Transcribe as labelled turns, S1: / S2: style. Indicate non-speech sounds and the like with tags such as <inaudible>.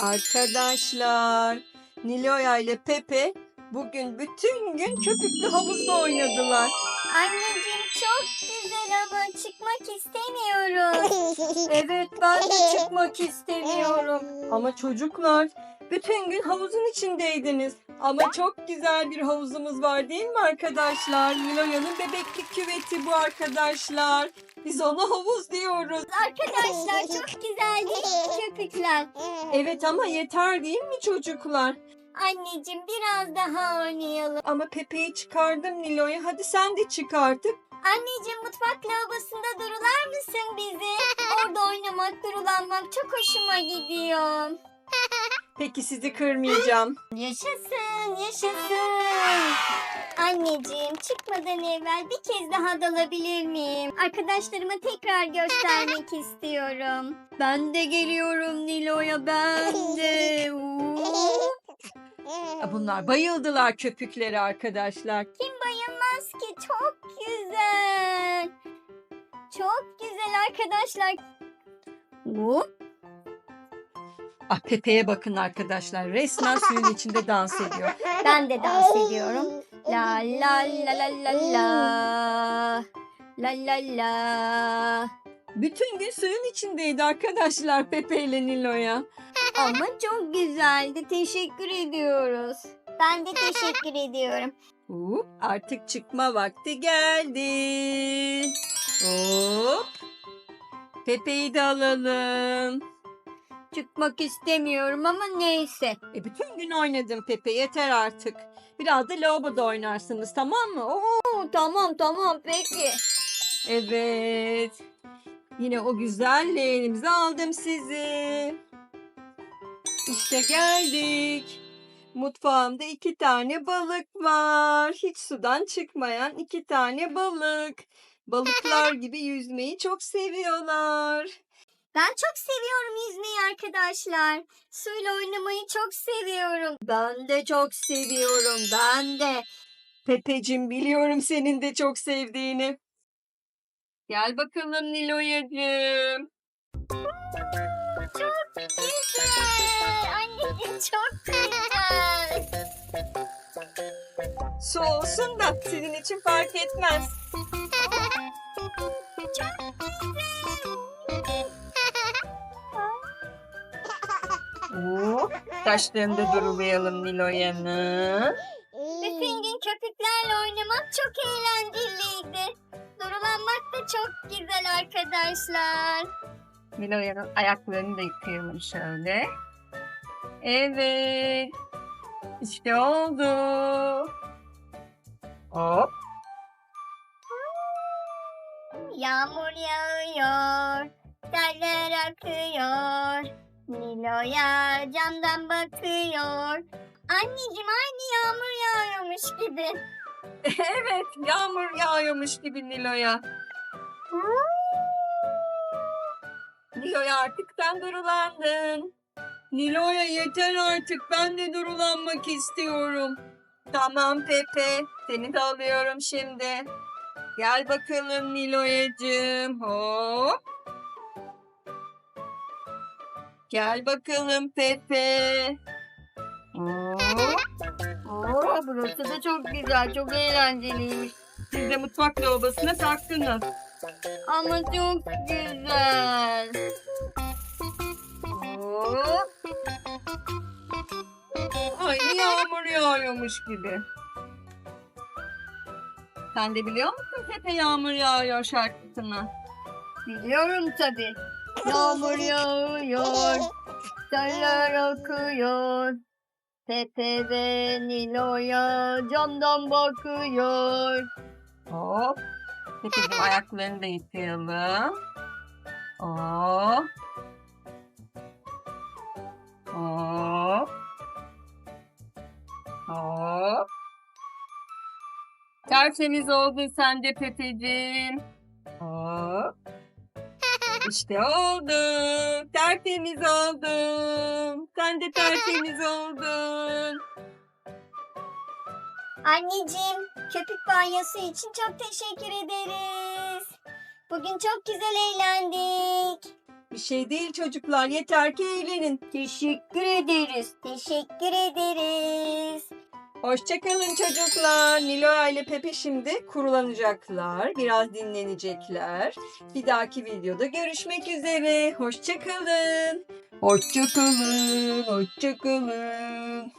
S1: Arkadaşlar, Niloya ile Pepe bugün bütün gün köpüklü havuzda oynadılar.
S2: Anneciğim çok güzel ama çıkmak istemiyorum. <laughs>
S1: Evet, ben de çıkmak <laughs> istemiyorum. Ama çocuklar, bütün gün havuzun içindeydiniz. Ama çok güzel bir havuzumuz var değil mi arkadaşlar? Niloya'nın bebeklik küveti bu arkadaşlar. Biz ona havuz diyoruz.
S2: Arkadaşlar çok güzel değil mi köpükler?
S1: Evet ama yeter değil mi çocuklar?
S2: Anneciğim biraz daha oynayalım.
S1: Ama Pepe'yi çıkardım Nilo'ya. Hadi sen de çık artık.
S2: Anneciğim mutfak lavabosunda durular mısın bizi? <laughs> Orada oynamak, durulanmak çok hoşuma gidiyor.
S1: Peki sizi kırmayacağım.
S2: Yaşasın, yaşasın. Anneciğim çıkmadan evvel bir kez daha dalabilir miyim? Arkadaşlarıma tekrar göstermek istiyorum.
S1: Ben de geliyorum Nilo'ya ben de. <laughs> Bunlar bayıldılar köpükleri arkadaşlar.
S2: Kim bayılmaz ki? Çok güzel. Çok güzel arkadaşlar.
S1: Hop. Ah Pepe'ye bakın arkadaşlar. Resmen suyun içinde dans ediyor.
S2: Ben de dans ediyorum. <laughs> La la la la la la. La la la.
S1: Bütün gün suyun içindeydi arkadaşlar Pepe ile Nilo'ya. <laughs>
S2: Ama çok güzeldi. Teşekkür ediyoruz. Ben de teşekkür <laughs> ediyorum.
S1: Hop, artık çıkma vakti geldi. Hop. Pepe'yi de alalım.
S2: Çıkmak istemiyorum ama neyse.
S1: E bütün gün oynadım Pepe yeter artık. Biraz da lavaboda oynarsınız tamam mı? Oo,
S2: tamam tamam peki.
S1: evet. Yine o güzel leğenimize aldım sizi. İşte geldik. Mutfağımda iki tane balık var. Hiç sudan çıkmayan iki tane balık. Balıklar gibi yüzmeyi çok seviyorlar.
S2: Ben çok seviyorum yüzmeyi arkadaşlar. Suyla oynamayı çok seviyorum.
S1: Ben de çok seviyorum. Ben de. Pepecim biliyorum senin de çok sevdiğini. Gel bakalım Niloyacığım.
S2: Çok güzel. Anneciğim çok güzel.
S1: Su olsun da sizin için fark etmez. Oo, taşlarında durulayalım Niloya'nın.
S2: Bütün gün köpüklerle oynamak çok eğlenceliydi. Durulanmak da çok güzel arkadaşlar.
S1: Niloya'nın ayaklarını da yıkayalım şöyle. Evet. İşte oldu. Hop.
S2: Yağmur yağıyor, seller akıyor. Nilo'ya camdan bakıyor. Anneciğim aynı yağmur yağıyormuş gibi. <laughs>
S1: Evet, yağmur yağıyormuş gibi Nilo'ya. Nilo'ya artık sen durulandın. Nilo'ya yeter artık ben de durulanmak istiyorum. Tamam Pepe, seni de alıyorum şimdi. Gel bakalım Nilo'yacığım. Hop. Gel bakalım Pepe. Oo, burası da çok güzel, çok eğlenceliymiş. Siz de mutfak lavabosuna taktınız. Ama çok güzel. Hop. Aynı yağmur yağıyormuş gibi. Sen de biliyor musun Pepe yağmur yağıyor şarkısını? Biliyorum tabii. Yağmur <laughs> yağıyor, seller akıyor. Pepe ve Nilo'ya camdan bakıyor. Hop. Pepe'cim ayaklarını da yıkayalım. Hop. Hop. Hop. Tertemiz oldun sen de Pepeciğim. Hop. İşte oldu. Tertemiz oldum. Sen de tertemiz oldun.
S2: Anneciğim, köpük banyosu için çok teşekkür ederiz. Bugün çok güzel eğlendik.
S1: Bir şey değil çocuklar. Yeter ki eğlenin.
S2: Teşekkür ederiz.
S3: Teşekkür ederiz.
S1: Hoşçakalın çocuklar. Niloya ile Pepe şimdi kurulanacaklar. Biraz dinlenecekler. Bir dahaki videoda görüşmek üzere. Hoşçakalın. Hoşçakalın. Hoşçakalın.